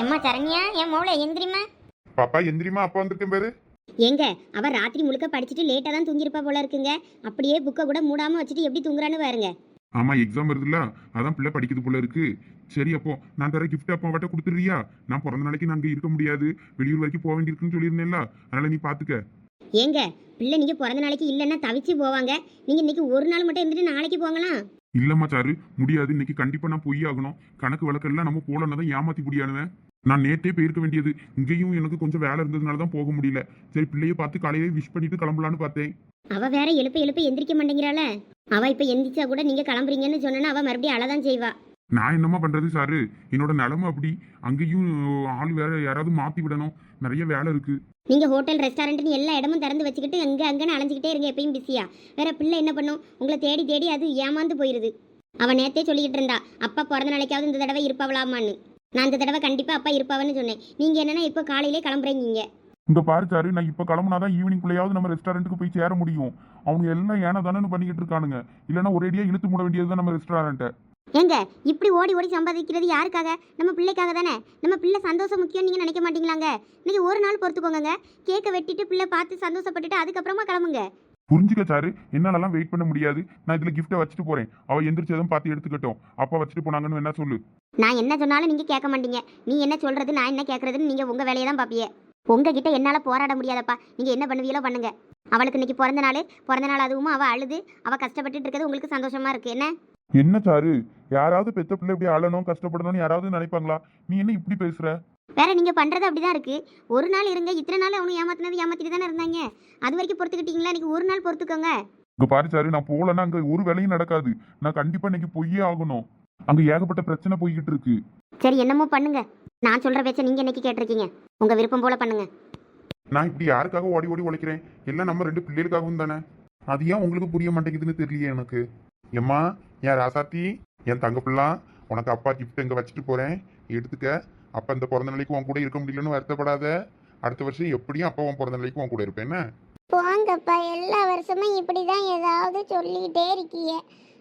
எம்மா சரண்யா? என் மோளை எந்திரிம்மா? பாப்பா எந்திரிமா அப்பா வந்திருக்கேன் பேரு. எங்க அவ ராத்திரி முழுக்க படிச்சுட்டு லேட்டா தான் தூங்கியிருப்பா போல இருக்குங்க. அப்படியே புக்கை கூட மூடாம வச்சுட்டு எப்படி தூங்குறான்னு பாருங்க. ஆமா எக்ஸாம் வருதுல்ல. அதான் பிள்ளை படிக்குது போல இருக்கு. சரி அப்போ நான் தர கிஃப்ட் அப்பா வட்ட கொடுத்துறியா நான் பிறந்த நாளைக்கு நான் இருக்க முடியாது. வெளியூர் வரைக்கும் போக வேண்டியிருக்குன்னு சொல்லியிருந்தேன்ல. அதனால நீ பாத்துக்க. ஏங்க பிள்ளை நீங்க பிறந்த நாளைக்கு இல்லைன்னா தவிச்சு போவாங்க. நீங்க இன்னைக்கு ஒரு நாள் மட்டும் இருந்துட்டு நாளைக்கு போங்களாம் இல்லம்மா சாரு முடியாது. இன்னைக்கு கண்டிப்பா நான் பொய் ஆகணும். கணக்கு வழக்கெல்லாம் நம்ம போலன்னா தான் ஏமாத்தி முடியானுவேன் நான் நேத்தே போயிருக்க வேண்டியது. இங்கேயும் எனக்கு கொஞ்சம் வேலை இருந்ததுனால தான் போக முடியல. சரி பிள்ளைய பார்த்து காலையிலே விஷ் பண்ணிட்டு கிளம்பலான்னு பார்த்தேன். அவ வேற எழுப்ப எழுப்ப எந்திரிக்க மாட்டேங்கிறாள. அவ இப்ப எந்திரிச்சா கூட நீங்க கிளம்புறீங்கன்னு சொன்னா அவ மறுபடியும் அழதான் செய்வா. நான் என்னம்மா பண்றது சாரு. என்னோட நிலைமை அப்படி. அங்கேயும் ஆள் வேற யாராவது மாத்தி விடணும். நிறைய வேலை இருக்கு. நீங்க ஹோட்டல் ரெஸ்டாரண்ட்னு எல்லா இடமும் திறந்து வச்சுக்கிட்டு அங்க அங்கன்னு அலைஞ்சிக்கிட்டே இருங்க எப்பயும் பிஸியா வேற பிள்ளை என்ன பண்ணும்? உங்களை தேடி தேடி அது ஏமாந்து போயிருது. அவ நேத்தே சொல்லிக்கிட்டு இருந்தா அப்பா பிறந்த நாளைக்காவது இந்த தடவை இருப்பாவலாமான்னு நான் இந்த தடவை கண்டிப்பா அப்பா இருப்பாவன்னு சொன்னேன். நீங்க என்னன்னா இப்போ காலையிலே கிளம்புறீங்க இங்க. பாரு சாரு நான் இப்ப கிளம்புனாதான் ஈவினிங் குள்ளையாவது நம்ம ரெஸ்டாரண்ட்டுக்கு போய் சேர முடியும். அவங்க எல்லாம் ஏன தானே பண்ணிக்கிட்டு இருக்கானுங்க. இல்லைன்னா ஒரேடியா இழுத்து மூட வேண்டியதுதான் நம்ம ரெஸ்டாரண்ட்டை ஏங்க இப்படி ஓடி ஓடி சம்பாதிக்கிறது யாருக்காக? நம்ம பிள்ளைக்காக தானே? நம்ம பிள்ளை சந்தோஷம் முக்கியம் நீங்க நினைக்க மாட்டீங்களாங்க? இன்னைக்கு ஒரு நாள் பொறுத்துக்கோங்க கேக்கை வெட்டிட்டு பிள்ளை பார்த்து சந்தோஷப்பட்டுட்டு அதுக்கப்புறமா கிளம்புங்க. புரிஞ்சுக்க சாரு என்னாலலாம் வெயிட் பண்ண முடியாது. நான் இதுல கிஃப்ட்டை வச்சுட்டு போறேன். அவ எந்திரிச்சதும் பார்த்து எடுத்துக்கட்டும். அப்பா வச்சுட்டு போனாங்கன்னு என்ன சொல்லு. நான் என்ன சொன்னாலும் நீங்க கேட்க மாட்டீங்க. நீ என்ன சொல்றது நான் என்ன கேட்கறதுன்னு நீங்க உங்க வேலையை தான் பாப்பிய உங்ககிட்ட என்னால போராட முடியாதப்பா. நீங்க என்ன பண்ணுவீங்களோ பண்ணுங்க. அவளுக்கு இன்னைக்கு பிறந்த நாள் பிறந்த நாள் அதுவும் அவ அழுது அவ கஷ்டப்பட்டுட்டு இருக்கிறது உங்களுக்கு சந்தோஷமா இருக்கு. என்ன? என்ன சாரு? யாராவது பெத்த பிள்ளை இப்படி அழணும் கஷ்டப்படணும்னு யாராவது நினைப்பாங்களா? நீ என்ன இப்படி பேசுற? வேற நீங்க பண்றது அப்படிதான் இருக்கு. ஒரு நாள் இருங்க இத்தனை நாள் அவனு ஏமாத்தினது ஏமாத்திட்டு தானே இருந்தாங்க. அது வரைக்கும் பொறுத்துக்கிட்டீங்களா? இன்னைக்கு ஒரு நாள் பொறுத்துக்கோங்க. இங்க பாரு சாரு நான் போகலன்னா அங்க ஒரு வேலையும் நடக்காது. நான் கண்டிப்பா இன்னைக்கு பொய்யே ஆகணும். அங்க ஏகப்பட்ட பிரச்சனை போய்கிட்டு இருக்கு. சரி என்னமோ பண்ணுங்க. நான் சொல்ற பேச்ச நீங்க இன்னைக்கு கேட்டிருக்கீங்க? உங்க விருப்பம் போல பண்ணுங்க. நான் இப்படி யாருக்காக ஓடி ஓடி உழைக்கிறேன்? எல்லாம் நம்ம ரெண்டு பிள்ளைகளுக்காகவும் தானே? அது ஏன் உங்களுக்கு புரிய மாட்டேங்குதுன்னு தெரியலையே எனக்கு? எம்மா என் ராசாத்தி என் தங்க பிள்ளா உனக்கு அப்பா கிஃப்ட் இங்க வச்சுட்டு போறேன். எடுத்துக்க. அப்பா இந்த பிறந்த நாளைக்கு உன் கூட இருக்க முடியலன்னு வருத்தப்படாத. அடுத்த வருஷம் எப்படியும் அப்பா உன் பிறந்த நாளைக்கு உன் கூட இருப்பேன். என்ன? போங்கப்பா எல்லா வருஷமும் இப்படி தான் ஏதாவது சொல்லிக்கிட்டே இருக்கீங்க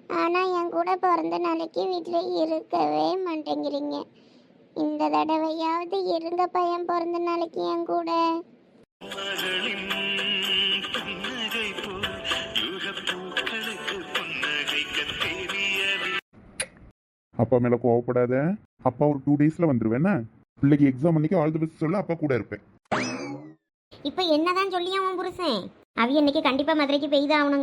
ஆனால் என் கூட பிறந்த நாளைக்கு வீட்டில் இருக்கவே மாட்டேங்கிறீங்க. இந்த தடவையாவது இருங்க பையன் பிறந்த நாளைக்கு என் கூட. அப்பா மேல கோவப்படாத. அப்பா ஒரு டூ டேஸ்ல வந்துருவேன் பிள்ளைக்கு எக்ஸாம் அன்னைக்கு ஆல் தி பெஸ்ட் சொல்ல அப்பா கூட இருப்பேன். இப்போ என்னதான் சொல்லியா உன் புருஷன்? அவி இன்னைக்கு கண்டிப்பா மதுரைக்கு பெய்தான்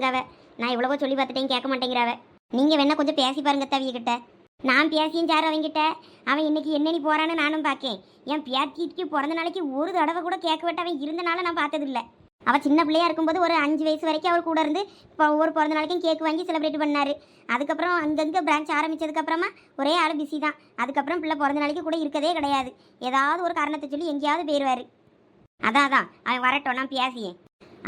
நான் எவ்வளவோ சொல்லி பார்த்துட்டேன் கேட்க மாட்டேங்கிறாவ நீங்க வேணா கொஞ்சம் பேசி பாருங்க தவிய கிட்ட. நான் பேசியும் சார் அவங்கிட்ட அவன் இன்னைக்கு என்னென்னு போறான்னு நானும் பார்க்கேன். என் பேத்திக்கு பிறந்த நாளைக்கு ஒரு தடவை கூட கேட்க விட்டு அவன் இருந்தனால நான் பார்த்ததில்ல. அவ சின்ன பிள்ளையா இருக்கும்போது ஒரு அஞ்சு வயசு வரைக்கும் அவர் கூட இருந்து இப்போ ஒவ்வொரு பிறந்த நாளைக்கும் கேக் வாங்கி செலிப்ரேட் பண்ணாரு. அதுக்கப்புறம் அங்கங்கே பிரான்ச் ஆரம்பிச்சதுக்கப்புறமா ஒரே ஆள் பிஸி தான். அதுக்கப்புறம் பிள்ளை பிறந்த நாளைக்கு கூட இருக்கதே கிடையாது. ஏதாவது ஒரு காரணத்தை சொல்லி எங்கேயாவது போயிடுவார் அதான் அதான். அவன் வரட்டும் நான் பேசியேன்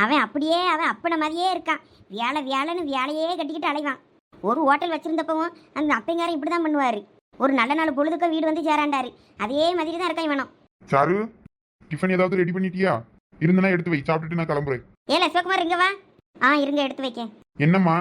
அவன் அப்படியே அவன் அப்பன மாதிரியே இருக்கான். வேலை வேலைன்னு வேலையே கட்டிக்கிட்டு அலைவான். ஒரு ஹோட்டல் வச்சுருந்தப்பவும் அந்த அப்பங்காரன் இப்படி தான் பண்ணுவார். ஒரு நல்ல நாள் பொழுதுக்கும் வீடு வந்து சேராண்டாரு. அதே மாதிரி தான் இருக்கான் இவனும். சாரு டிஃபன் ஏதாவது ரெடி பண்ணிட்டியா? இருந்தனா எடுத்து வை. சாப்பிட்டுட்டு நான் கிளம்புறேன். ஏல சிவகுமார் இங்க வா. ஆ இருங்க எடுத்து வைக்க. என்னம்மா?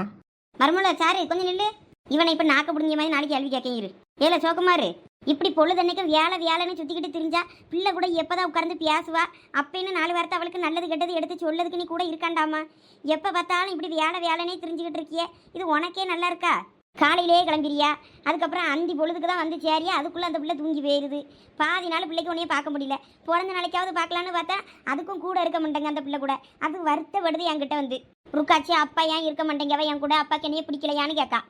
மருமல சாரு கொஞ்சம் நில்லு. இவனை இப்ப நாக்க பிடிஞ்ச மாதிரி நாளைக்கு கேள்வி கேட்க இரு. ஏல சிவகுமார் இப்படி பொழுதன்னைக்கு வேலை வேலைன்னு சுத்திக்கிட்டு திரிஞ்சா பிள்ளை கூட எப்பதான் உட்கார்ந்து பேசுவா? அப்பன்னு நாலு வார்த்தை அவளுக்கு நல்லது கெட்டது எடுத்து சொல்லதுக்கு நீ கூட இருக்காண்டாமா? எப்ப பார்த்தாலும் இப்படி வேலை வேலைனே தெரிஞ்சுக்கிட்டு இருக்கியே. இது உனக்கே நல்லா இருக்கா? காலையிலே கிளம்பிறியா? அதுக்கப்புறம் அந்தி பொழுதுக்கு தான் வந்து சேரியா? அதுக்குள்ளே அந்த பிள்ளை தூங்கி போயிருது. பாதி நாள் பிள்ளைக்கு உன்னையே பார்க்க முடியல. பிறந்த நாளைக்காவது பார்க்கலான்னு பார்த்தா அதுக்கும் கூட இருக்க மாட்டேங்க அந்த பிள்ளை கூட. அது வருத்தப்படுது என்கிட்ட வந்து. ருக்காச்சி அப்பா ஏன் இருக்க மாட்டேங்கவ என் கூட அப்பாக்கு என்னையே பிடிக்கலையான்னு கேட்கா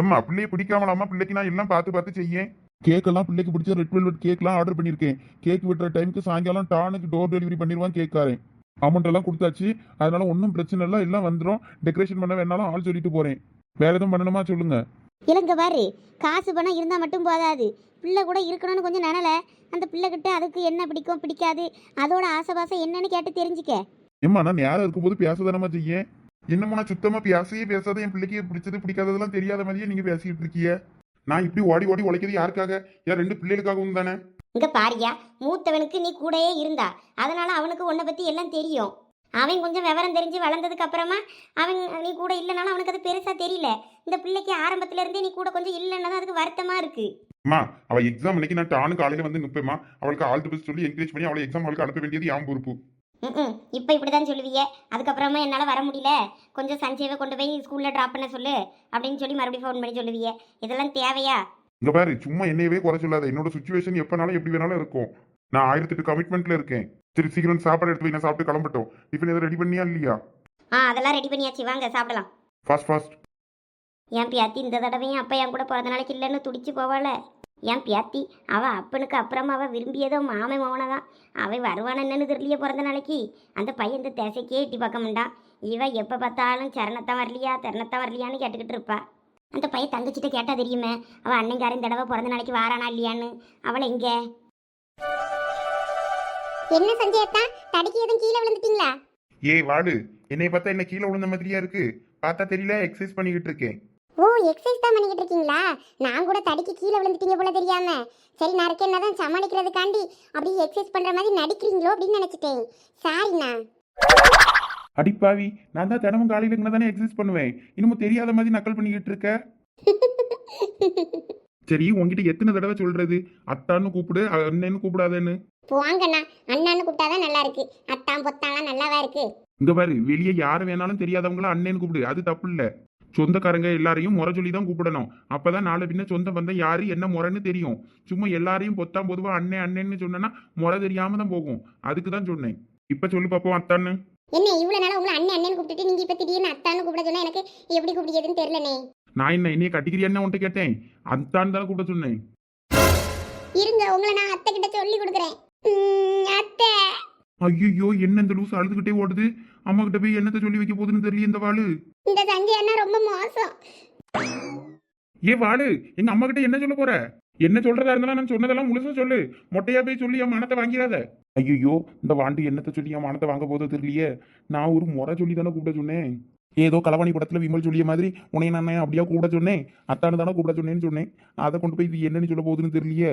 எம்மா பிள்ளையை பிடிக்காமலாமா? பிள்ளைக்கு நான் எல்லாம் பார்த்து பார்த்து செய்யேன். கேக்கெல்லாம் பிள்ளைக்கு பிடிச்ச ரெட் வெல்வெட் கேக்லாம் ஆர்டர் பண்ணியிருக்கேன். கேக் விட்டுற டைமுக்கு சாயங்காலம் டானுக்கு டோர் டெலிவரி பண்ணிடுவான் கேட்காரேன் அமௌண்ட் எல்லாம் கொடுத்தாச்சு. அதனால ஒன்றும் பிரச்சனை இல்லை. எல்லாம் வந்துடும் டெக்கரேஷன் பண்ண வேணாலும் ஆள் சொல்லிட்டு போகிறேன் வேற எதுவும் பண்ணணுமா சொல்லுங்கள் இலங்க பாரு. காசு பணம் இருந்தால் மட்டும் போதாது. பிள்ளை கூட இருக்கணும்னு கொஞ்சம் நினல. அந்த பிள்ளைகிட்ட அதுக்கு என்ன பிடிக்கும் பிடிக்காது. அதோட ஆசைபாசம் என்னன்னு கேட்டு தெரிஞ்சுக்க. ஏம்மா நான் நேரம் இருக்கும்போது பேசதானமா செய்யேன் என்னம்மா நான் சுத்தமா பேசவே பேசாத என் பிள்ளைக்கு பிடிச்சது பிடிக்காததெல்லாம் தெரியாத மாதிரியே நீங்க பேசிட்டு இருக்கீங்க. நான் இப்படி ஓடி ஓடி உழைக்கிறது யாருக்காக? என் ரெண்டு பிள்ளைகளுக்காகவும் தானே? இங்க பாரியா மூத்தவனுக்கு நீ கூடயே இருந்தா. அதனால அவனுக்கு உன்னை பத்தி எல்லாம் தெரியும். அவன் கொஞ்சம் விவரம் தெரிஞ்சு வளர்ந்ததுக்கு அப்புறமா அவன் நீ கூட இல்லைனாலும் அவனுக்கு அது பெருசா தெரியல. இந்த பிள்ளைக்கு ஆரம்பத்துல இருந்தே நீ கூட கொஞ்சம் இல்லைன்னா தான் அதுக்கு வருத்தமா இருக்கு. அம்மா அவ எக்ஸாம் அன்னைக்கு நான் டானு காலையில வந்து நிப்பேம்மா. அவளுக்கு ஆல் தி சொல்லி என்கரேஜ் பண்ணி அவளை எக்ஸாம் அவளுக்கு அனுப்ப வேண்டியது என் பொறுப்பு. ம் இப்போ இப்படி தான் சொல்லுவீங்க அதுக்கப்புறமா என்னால் வர முடியல. கொஞ்சம் சஞ்சீவை கொண்டு போய் ஸ்கூலில் ட்ராப் பண்ண சொல்லு அப்படின்னு சொல்லி மறுபடியும் ஃபோன் பண்ணி சொல்லுவீங்க இதெல்லாம் தேவையா? இங்க பாரு சும்மா என்னையவே குறை சொல்லாத. என்னோட சுச்சுவேஷன் எப்பனாலும் எப்படி வேணாலும் இருக்கும். நான் ஆயிரத்தெட்டு கமிட்மெண்ட்ல இருக்கேன். சரி சீக்கிரம் சாப்பாடு எடுத்து போய் நான் சாப்பிட்டு கிளம்பட்டோம். டிஃபன் எதாவது ரெடி பண்ணியா இல்லையா? ஆ அதெல்லாம் ரெடி பண்ணியாச்சு. வாங்க சாப்பிடலாம். ஃபாஸ்ட் ஃபாஸ்ட் என் பியாத்தி இந்த தடவையும் அப்பா என் கூட பிறந்த நாளைக்கு இல்லைன்னு துடிச்சு போவாள? என் பியாத்தி அவ அப்பனுக்கு அப்புறமா அவ விரும்பியதோ மாமை மௌனை தான் அவன் வருவான என்னன்னு தெரியலையே பிறந்த நாளைக்கு. அந்த பையன் இந்த தேசைக்கே எட்டி பார்க்க மாட்டான். இவ எப்போ பார்த்தாலும் சரணத்தான் வரலையா தரணத்தான் வரலையான்னு கேட்டுக்கிட்டு இருப்பா. அந்த பையன் தங்கச்சிட்ட கேட்டா தெரியுமே அவள் இந்த தடவை பிறந்த நாளைக்கு வாரானா இல்லையான்னு. அவளை எங்கே? என்ன சஞ்சயத்தா தடுக்கி எதுவும் கீழே விழுந்துட்டீங்களா? ஏய் வாடு. என்னை பார்த்தா என்ன கீழே விழுந்த மாதிரியா இருக்கு? பார்த்தா தெரியல எக்ஸசைஸ் பண்ணிக்கிட்டு இருக்கேன். ஓ எக்ஸசைஸ் தான் பண்ணிக்கிட்டு இருக்கீங்களா? நான் கூட தடுக்கி கீழே விழுந்துட்டீங்க போல தெரியாம. சரி நான் இருக்கேன் தான் சமாளிக்கிறதுக்காண்டி அப்படியே எக்ஸசைஸ் பண்ற மாதிரி நடிக்கிறீங்களோ அப்படின்னு நினைச்சிட்டேன். சாரிண்ணா அடிப்பாவி நான் தான் தினமும் காலையில இங்கே தானே எக்ஸசைஸ் பண்ணுவேன். இன்னமும் தெரியாத மாதிரி நக்கல் பண்ணிக்கிட்டு இருக்க? சரி உன்கிட்ட எத்தனை தடவை சொல்றது? அத்தான்னு கூப்பிடு அண்ணன்னு கூப்பிடாதேன்னு. போங்கண்ணா அண்ணான்னு கூப்பிட்டாதான் நல்லா இருக்கு அத்தான் பொத்தாலாம் நல்லாவா இருக்கு? இங்க பாரு வெளியே யாரு வேணாலும் தெரியாதவங்கள அண்ணன்னு கூப்பிடு அது தப்பு இல்ல. சொந்தக்காரங்க எல்லாரையும் முறை சொல்லி தான் கூப்பிடணும். அப்பதான் நாளை பின்ன சொந்த பந்தம் யாரு என்ன முறைன்னு தெரியும். சும்மா எல்லாரையும் பொத்தாம் பொதுவா அண்ணே அண்ணன்னு சொன்னா முறை தெரியாம தான் போகும். அதுக்கு தான் சொன்னேன். இப்ப சொல்லு பாப்போம் அத்தான்னு. என்ன இவ்வளவு நாளா உங்களை அண்ணன் அண்ணன் கூப்பிட்டுட்டு நீங்க இப்ப திடீர்னு அத்தான்னு கூப்பிட சொன்னா எனக்கு எப்படி கூப்பிடுறதுன்னு தெரியலனே நான் என்ன என்னைய கட்டிக்கிறியான்னு உன்ட்ட கேட்டேன். அத்தான்னு தானே கூப்பிட சொன்னேன். இருங்க உங்களை நான் அத்தை கிட்ட சொல்லி கொடுக்குறேன் அத்தை. ஐயோ என்ன இந்த லூஸ் அழுதுகிட்டே ஓடுது? அம்மா கிட்ட போய் என்னத்த சொல்லி வைக்க போகுதுன்னு தெரியல இந்த வாளு? இந்த சஞ்சய் அண்ணா ரொம்ப மோசம். ஏ வாளு எங்க அம்மா கிட்ட என்ன சொல்ல போற? என்ன சொல்றதா இருந்தாலும் நான் சொன்னதெல்லாம் முழுசா சொல்லு. மொட்டையா போய் சொல்லி என் மனத்தை வாங்கிறாத ஐயோ இந்த வாண்டு என்னத்த சொல்லி என் மனத்தை வாங்க போதோ தெரியலையே. நான் ஒரு முறை சொல்லி தானே கூப்பிட சொன்னேன். ஏதோ களவாணி படத்துல விமல் சொல்லிய மாதிரி உன்னை நான் அப்படியா கூப்பிட சொன்னேன்? அத்தானு தானே கூப்பிட சொன்னேன்னு சொன்னேன். அதை கொண்டு போய் இது என்னன்னு சொல்ல போகுதுன்னு தெரியலையே.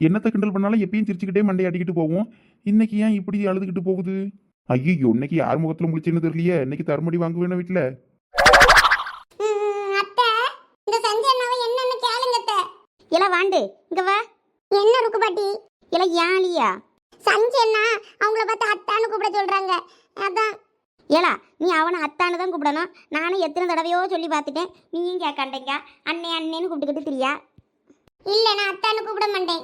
என்னத்தை கிண்டல் பண்ணாலும் எப்பயும் சிரிச்சுக்கிட்டே மண்டையை அடிக்கிட்டு போவோம். இன்னைக்கு ஏன் இப்படி அழுதுகிட்டு போகுது? ஐயோ இன்னைக்கு யார் முகத்துல முடிச்சுன்னு தெரியலையே. இன்னைக்கு தருமடி வாங்க வேணும் வீட்டுல உம், அத்தை இந்த சஞ்சய் அண்ணாவை என்னன்னு கேளுங்க அத்தை. இல வாண்டு. இங்க வா. என்ன இருக்கு பாட்டி? இல யாழியா சஞ்சய் அண்ணா அவங்கள பார்த்து அத்தான்னு கூப்பிட சொல்றாங்க. அதான் ஏலா நீ அவனை அத்தான்னு தான் கூப்பிடணும். நானும் எத்தனை தடவையோ சொல்லி பார்த்துட்டேன். நீயும் கேட்காண்டீங்க அண்ணே அண்ணேன்னு கூப்பிட்டுக்கிட்டு திரியா? இல்ல நான் அத்தான்னு கூப்பிட மாட்டேன்.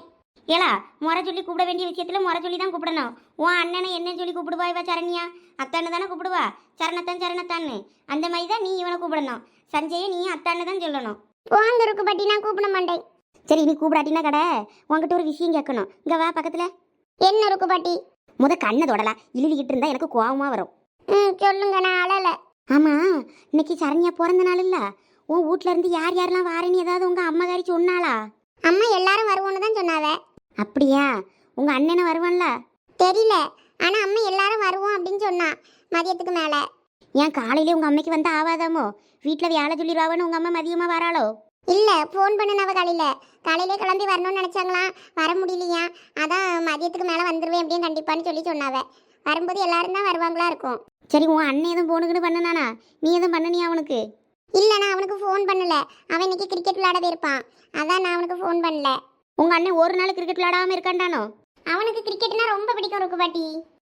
ஏலா முறை சொல்லி கூப்பிட வேண்டிய விஷயத்துல முறை சொல்லி தான் கூப்பிடணும். உன் அண்ணனை என்ன சொல்லி கூப்பிடுவா இவ சரண்யா? அத்தான்னு தானே கூப்பிடுவா? சரணத்தான் சரணத்தான்னு. அந்த மாதிரி தான் நீ இவனை கூப்பிடணும். சஞ்சயை நீ அத்தான்னு தான் சொல்லணும். போங்க இருக்கு பாட்டி நான் கூப்பிட மாட்டேன். சரி நீ கூப்பிடாட்டினா கடை. உன்கிட்ட ஒரு விஷயம் கேட்கணும். இங்க வா பக்கத்துல. என்ன இருக்கு பாட்டி? முத கண்ணை தொடலா இழுவிக்கிட்டு இருந்தா எனக்கு கோவமா வரும். ம் சொல்லுங்க நான் அழல. ஆமா இன்னைக்கு சரண்யா பிறந்த நாள் இல்ல? உன் வீட்ல இருந்து யார் யாரெல்லாம் வாரேன்னு ஏதாவது உங்க அம்மாக்காரி சொன்னாளா? அம்மா எல்லாரும் வருவோன்னு தான் சொன்னாவ. அப்படியா? உங்க அண்ணனை வருவான்ல? தெரியல. ஆனா அம்மா எல்லாரும் வருவோம் அப்படின்னு சொன்னா மதியத்துக்கு மேல. ஏன் காலையில உங்க அம்மைக்கு வந்து ஆவாதாமோ? வீட்ல வேலை சொல்லிடுவாங்கன்னு உங்க அம்மா மதியமா வராளோ? இல்ல ஃபோன் பண்ணுனவ காலையில. காலையிலே கிளம்பி வரணும்னு நினைச்சாங்களாம். வர முடியலையா? அதான் மதியத்துக்கு மேல வந்துருவேன் எப்படியும் கண்டிப்பான்னு சொல்லி சொன்னாவ. வரும்போது எல்லாரும் தான் வருவாங்களா இருக்கும். சரி உன் அண்ணன் எதுவும் போனுக்குன்னு பண்ணனானா? நீ எதுவும் பண்ணனியா அவனுக்கு? இல்ல நான் அவனுக்கு ஃபோன் பண்ணல. அவன் இன்னைக்கு கிரிக்கெட் விளையாட போயிருப்பான் அதான் நான் அவனுக்கு ஃபோன் பண்ணல. உங்க அண்ணன் ஒரு நாள் கிரிக்கெட் விளையாடாம இருக்காண்டானோ அவனுக்கு கிரிக்கெட்னா ரொம்ப பிடிக்கும் இருக்கு பாட்டி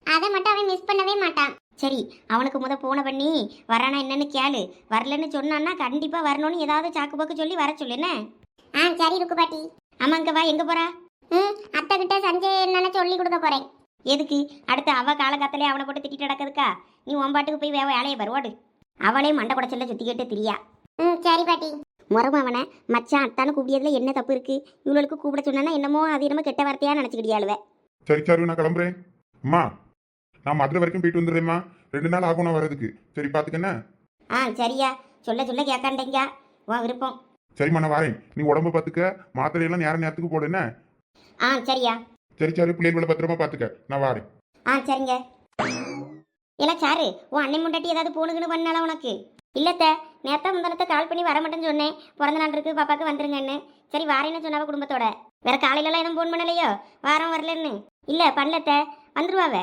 அதை மட்டும் அவன் மிஸ் பண்ணவே மாட்டான். சரி அவனுக்கு முத போன பண்ணி வரானா என்னன்னு கேளு. வரலன்னு சொன்னான்னா கண்டிப்பா வரணும்னு ஏதாவது சாக்கு போக்கு சொல்லி வர சொல்லு என்ன? ஆ சரி இருக்கு பாட்டி ஆமா இங்க வா எங்க போறா? ம் அத்தை கிட்ட சஞ்சய் என்னன்னு சொல்லி கொடுக்க போறேன். எதுக்கு? அடுத்து அவ காலகாத்திலே அவனை போட்டு திட்டிட்டு நடக்குதுக்கா நீ உன் போய் வே வேலையை வருவாடு அவளே மண்டை குடைச்சல்ல சுத்திக்கிட்டு திரியா. ம் சரி பாட்டி. முறம அவனை மச்சான் அத்தான்னு கூப்பிடியதுல என்ன தப்பு இருக்கு? இவளுக்கு கூப்பிட சொன்னா என்னமோ அது என்னமோ கெட்ட வார்த்தையா நினைச்சுக்கிடியாளுவ சரி சரி நான் கிளம்புறேன். அம்மா நான் மதுரை வரைக்கும் போயிட்டு வந்துடுறேம்மா. ரெண்டு நாள் ஆகும் நான் வரதுக்கு சரி பாத்துக்கண்ணே ஆ சரியா. சொல்ல சொல்ல கேட்காண்டேங்க. உன் விருப்பம். சரிம்மா நான் வரேன். நீ உடம்ப பார்த்துக்க மாத்திரையெல்லாம் நேர நேரத்துக்கு போடு என்ன? ஆ சரியா. சரி சரி பிள்ளைகளை பத்திரமா பாத்துக்க நான் வரேன். ஆ சரிங்க. இல்ல சாரு உன் அண்ணன் முண்டாட்டி ஏதாவது போனுக்குன்னு பண்ணால உனக்கு? இல்லத்த நேத்தா முந்தானத்தை கால் பண்ணி வர மாட்டேன்னு சொன்னேன். பிறந்த நாள் இருக்கு பாப்பாக்கு வந்துருங்கன்னு. சரி வாரேன்னு சொன்னாவ குடும்பத்தோட. வேற காலையிலலாம் எதுவும் போன் பண்ணலையோ? வாரம் வரலன்னு. இல்ல பண்ணலத்த வந்துருவாவ.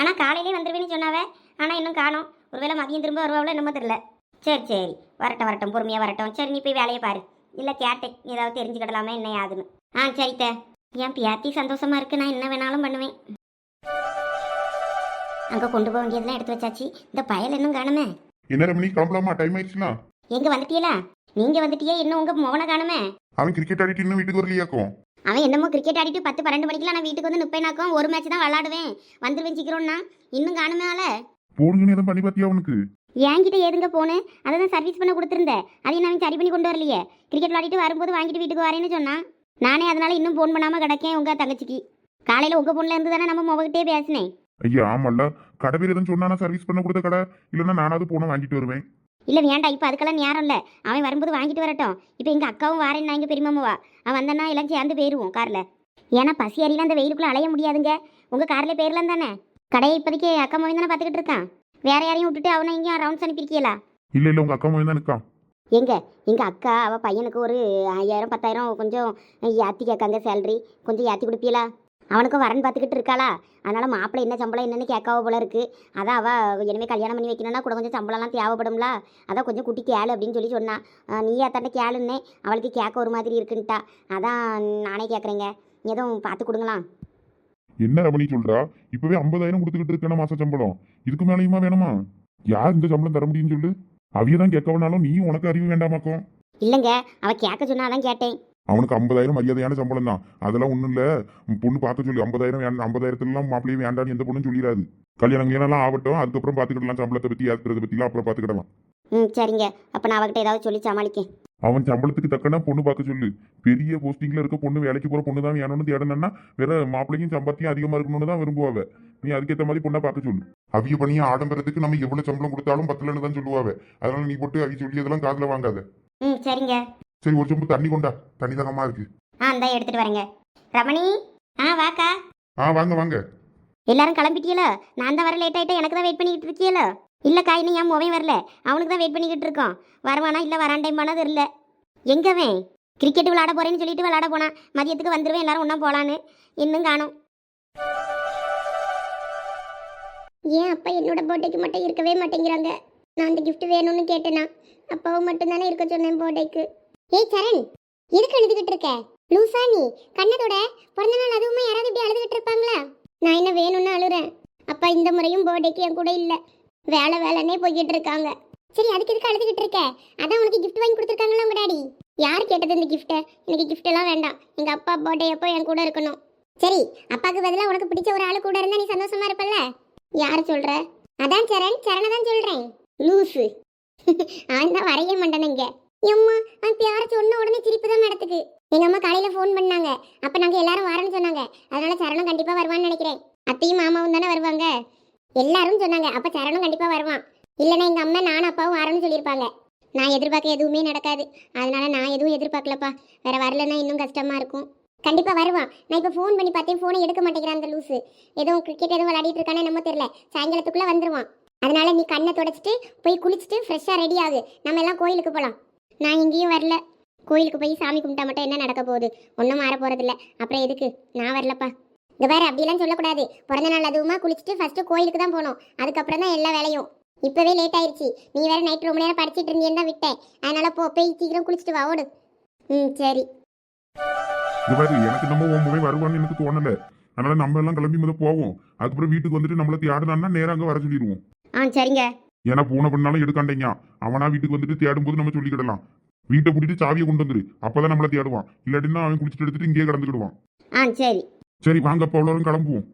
ஆனா காலையிலே வந்துருவேன்னு சொன்னாவ. ஆனால் இன்னும் காணும். ஒருவேளை மதியம் திரும்ப வருவாவில் என்னமோ தெரியல. சரி சரி. வரட்டும் வரட்டும் பொறுமையாக வரட்டும். சரி நீ போய் வேலையை பாரு. இல்லை கேட்டேன். ஏதாவது தெரிஞ்சுக்கிடலாமே என்ன ஆகுதுன்னு ஆ சரித்த என் பியாத்தி சந்தோஷமா இருக்கு நான் என்ன வேணாலும் பண்ணுவேன். அங்கே கொண்டு போக வேண்டியதெல்லாம் எடுத்து வச்சாச்சு. இந்த பயல் இன்னும் காணுமே? என்ன ரமணி கிளம்பலாமா? டைம் ஆயிடுச்சுனா எங்க வந்துட்டீங்களா நீங்க வந்துட்டியே இன்னும் உங்க மோனை காணுமே? அவன் கிரிக்கெட் ஆடிட்டு இன்னும் வீட்டுக்கு வரலையாக்கும் அவன் என்னமோ கிரிக்கெட் ஆடிட்டு பத்து பன்னெண்டு மணிக்கெல்லாம் நான் வீட்டுக்கு வந்து நிப்பேனாக்கும் ஒரு மேட்ச் தான் விளாடுவேன். வந்துருவேன் சீக்கிரம்னா. இன்னும் காணுமே ஆள போனுங்கன்னு எதுவும் பண்ணி பார்த்தியா அவனுக்கு? என்கிட்ட ஏதுங்க போனேன் அதை தான் சர்வீஸ் பண்ண கொடுத்துருந்தேன். அதையும் நான் சரி பண்ணி கொண்டு வரலையே. கிரிக்கெட் விளையாடிட்டு வரும்போது வாங்கிட்டு வீட்டுக்கு வரேன்னு சொன்னான். நானே அதனால இன்னும் ஃபோன் பண்ணாமல் கிடக்கேன் உங்க தங்கச்சிக்கு. காலையில் உங்க ஃபோன்ல இருந்து தானே நம்ம முகக்கிட்டே பேசினேன் ஐயா ஆமால்ல. கடை பேர் எதுவும் சொன்னா சர்வீஸ் பண்ண கொடுத்த கடை? இல்லைன்னா நானாவது போன வாங்கிட்டு வருவேன். இல்லை வேண்டாம். இப்போ அதுக்கெல்லாம் நேரம் இல்லை. அவன் வரும்போது வாங்கிட்டு வரட்டும். இப்போ எங்கள் அக்காவும் வாரேன் நான் எங்கள் பெரியமாவா அவன் வந்தானா எல்லாம் சேர்ந்து போயிடுவோம் காரில். ஏன்னா பசி அறியல அந்த வெயிலுக்குள்ளே அலைய முடியாதுங்க. உங்கள் காரில் போயிடலாம் தானே? கடையை இப்போதைக்கு அக்கா மொழி தானே பார்த்துக்கிட்டு இருக்கான். வேற யாரையும் விட்டுட்டு அவனை எங்கேயும் ரவுண்ட்ஸ் அனுப்பியிருக்கீங்களா இல்ல இல்ல. உங்க அக்கா மகன் தான் நிற்கான். எங்க? எங்கள் அக்கா அவள் பையனுக்கு ஒரு ஐயாயிரம் பத்தாயிரம் கொஞ்சம் ஏற்றி கேட்காங்க சேலரி கொஞ்சம் ஏற்றி கொடுப்பீங்களா அவனுக்கும் வரன் பார்த்துக்கிட்டு இருக்காளா? அதனால் மாப்பிள்ளை என்ன சம்பளம் என்னென்னு கேட்காவ போல இருக்குது அதான் அவள் இனிமேல் கல்யாணம் பண்ணி வைக்கணும்னா கூட கொஞ்சம் சம்பளம்லாம் தேவைப்படும்ல. அதான் கொஞ்சம் குட்டி கேளு அப்படின்னு சொல்லி சொன்னான் நீ ஏத்தாண்ட கேளுன்னே அவளுக்கு கேட்க ஒரு மாதிரி இருக்குன்ட்டா. அதான் நானே கேட்குறேங்க. எதுவும் பார்த்து கொடுங்களா? என்ன ரமணி சொல்றா? இப்பவே ஐம்பதாயிரம் கொடுத்துக்கிட்டு இருக்கேன மாச சம்பளம்? இதுக்கு மேலேயுமா வேணுமா? யார் இந்த சம்பளம் தர முடியும்னு சொல்லு? அவிய தான் கேட்கவனாலும் நீ உனக்கு அறிவு வேண்டாமாக்கும் இல்லைங்க அவள் கேட்க சொன்னா அதான் கேட்டேன். அவனுக்கு ஐம்பதாயிரம் மரியாதையான சம்பளம் தான். அதெல்லாம் ஒண்ணும் இல்ல. பொண்ணு பார்க்க சொல்லி ஐம்பதாயிரம் வேண்டாம் ஐம்பதாயிரத்துல எல்லாம் மாப்பிள்ளையே வேண்டாம்னு எந்த பொண்ணும் சொல்லிடாது. கல்யாணம் கல்யாணம் ஆகட்டும் அதுக்கப்புறம் பாத்துக்கிடலாம் சம்பளத்தை பத்தி ஏத்துறதை பத்திலாம் அப்புறம் பாத்துக்கிடலாம் ம் சரிங்க. அப்போ நான் அவகிட்ட ஏதாவது சொல்லி சமாளிக்கேன். அவன் சம்பளத்துக்கு தக்கன பொண்ணு பார்க்க சொல்லு. பெரிய போஸ்டிங்ல இருக்க பொண்ணு வேலைக்கு போற பொண்ணு தான் வேணும்னு தேடணும்னா வேற மாப்பிள்ளைக்கும் சம்பாத்தியம் அதிகமா இருக்கணும்னு தான் விரும்புவாவ நீ அதுக்கேற்ற மாதிரி பொண்ணை பார்க்க சொல்லு. அவிய பணியை ஆடம்பரத்துக்கு நம்ம எவ்வளவு சம்பளம் கொடுத்தாலும் பத்தலன்னு தான் சொல்லுவாவ அதனால நீ போட்டு அவி சொல்லி அதெல்லாம் காதுல வாங்காத. ம் சரிங்க. சரி ஒரு சொம்பு தண்ணி கொண்டா. தண்ணி தாகமா இருக்கு. ஆ இந்தா எடுத்துட்டு வரேங்க. ரமணி? ஆ வாக்கா. ஆ வாங்க வாங்க. எல்லாரும் கிளம்பிட்டீங்களோ நான் தான் வர லேட் ஆயிட்டா எனக்கு தான் வெயிட் பண்ணிக்கிட்டு இருக்கீங்களோ இல்லைக்கா இன்னும் என் முகம் வரல. அவனுக்கு தான் வெயிட் பண்ணிக்கிட்டு இருக்கோம். வருவானா இல்லை வராண்டைமானா தெரியல. எங்கவன் கிரிக்கெட் விளாட போகிறேன்னு சொல்லிட்டு விளாட போனான் மதியத்துக்கு வந்துடுவேன் எல்லாரும் ஒன்றா போகலான்னு இன்னும் காணும். ஏன் அப்பா என்னோட பர்த்டேக்கு மட்டும் இருக்கவே மாட்டேங்கிறாங்க? நான் அந்த கிஃப்ட் வேணும்னு கேட்டேனா? அப்பாவும் மட்டும்தானே இருக்க சொன்னேன் பர்த்டேக்கு ஏய் சரண் எதுக்கு அழுதுகிட்டு இருக்க? லூசா நீ. கண்ணதோட பிறந்த நாள் அதுவுமே யாராவது இப்படி அழுதுகிட்டு இருப்பாங்களா? நான் என்ன வேணும்னு அழுறேன். அப்பா இந்த முறையும் பர்த்டேக்கு என் கூட இல்லை. வேலை வேலைன்னே போய்கிட்டு இருக்காங்க. சரி அதுக்கு எதுக்கு அழுதுகிட்டு இருக்க? அதான் உனக்கு கிஃப்ட் வாங்கி கொடுத்துருக்காங்களா உங்க டாடி யார் கேட்டது இந்த கிஃப்ட்டை எனக்கு கிஃப்ட் எல்லாம் வேண்டாம். எங்க அப்பா பர்த்டே அப்போ என் கூட இருக்கணும். சரி அப்பாவுக்கு பதிலாக உனக்கு பிடிச்ச ஒரு ஆள் கூட இருந்தா நீ சந்தோஷமா இருப்பல்ல? யார் சொல்ற? அதான் சரண் சரண தான் சொல்றேன். லூசு. அவன் தான் வரைய மாட்டானுங்க எம்மா அவன் பேர சொன்ன உடனே சிரிப்பு தான் மேடத்துக்கு எங்க அம்மா காலையில ஃபோன் பண்ணாங்க. அப்ப நாங்க எல்லாரும் வரேன்னு சொன்னாங்க. அதனால சரணம் கண்டிப்பா வருவான்னு நினைக்கிறேன். அத்தையும் மாமாவும் தானே வருவாங்க? எல்லாரும் சொன்னாங்க அப்ப சரணம் கண்டிப்பா வருவான். இல்லைன்னா எங்க அம்மா நானும் அப்பாவும் வரேன்னு சொல்லியிருப்பாங்க. நான் எதிர்பார்க்க எதுவுமே நடக்காது. அதனால நான் எதுவும் எதிர்பார்க்கலப்பா. வேற வரலன்னா இன்னும் கஷ்டமா இருக்கும். கண்டிப்பா வருவான். நான் இப்போ ஃபோன் பண்ணி பார்த்தேன் ஃபோனை எடுக்க மாட்டேங்கிறான் அந்த லூசு. எதுவும் கிரிக்கெட் எதுவும் விளையாடிட்டு இருக்கானே என்னமோ தெரியல. சாயங்காலத்துக்குள்ள வந்துருவான். அதனால நீ கண்ணை தொடச்சிட்டு போய் குளிச்சுட்டு ஃப்ரெஷ்ஷாக ரெடி ஆகு. நம்ம எல்லாம் கோயிலுக்கு போகலாம் நான் எங்கேயும் வரல. கோயிலுக்கு போய் சாமி கும்பிட்டா மட்டும் என்ன நடக்க போகுது? ஒன்றும் மாற போகிறதில்ல அப்புறம் எதுக்கு? நான் வரலப்பா. இந்த வேற அப்படிலாம் சொல்லக்கூடாது. பிறந்த நாள் அதுவுமா குளிச்சுட்டு ஃபர்ஸ்ட் கோயிலுக்கு தான் போகணும் அதுக்கப்புறம் தான் எல்லா வேலையும். இப்போவே லேட் ஆயிடுச்சு நீ வேற நைட் ரொம்ப நேரம் படிச்சிட்டு இருந்தேன்னு தான் விட்டேன். அதனால போ போய் சீக்கிரம் குளிச்சுட்டு வா ஓடு. ம் சரி. எனக்கு நம்ம உன் முறை வருவான்னு எனக்கு தோணல. அதனால நம்ம எல்லாம் கிளம்பி முதல்ல போவோம். அதுக்கப்புறம் வீட்டுக்கு வந்துட்டு நம்மள தேடினான்னா நேரா அங்க வர சொல்லிடுவோம் ஆ சரிங்க. ஏன்னா பூனை பண்ணாலும் எடுக்காண்டீங்க. அவனா வீட்டுக்கு வந்துட்டு தேடும்போது நம்ம சொல்லிக்கிடலாம். வீட்டை பூட்டிட்டு சாவியை கொண்டு வந்துரு. அப்பதான் நம்மள தேடுவான். இல்லாட்டினா அவன் குளிச்சுட்டு எடுத்துட்டு இங்கேயே கிடந்துக்கிடுவான். ஆ சரி. சரி வாங்க போலரும் கிளம்புவோம்.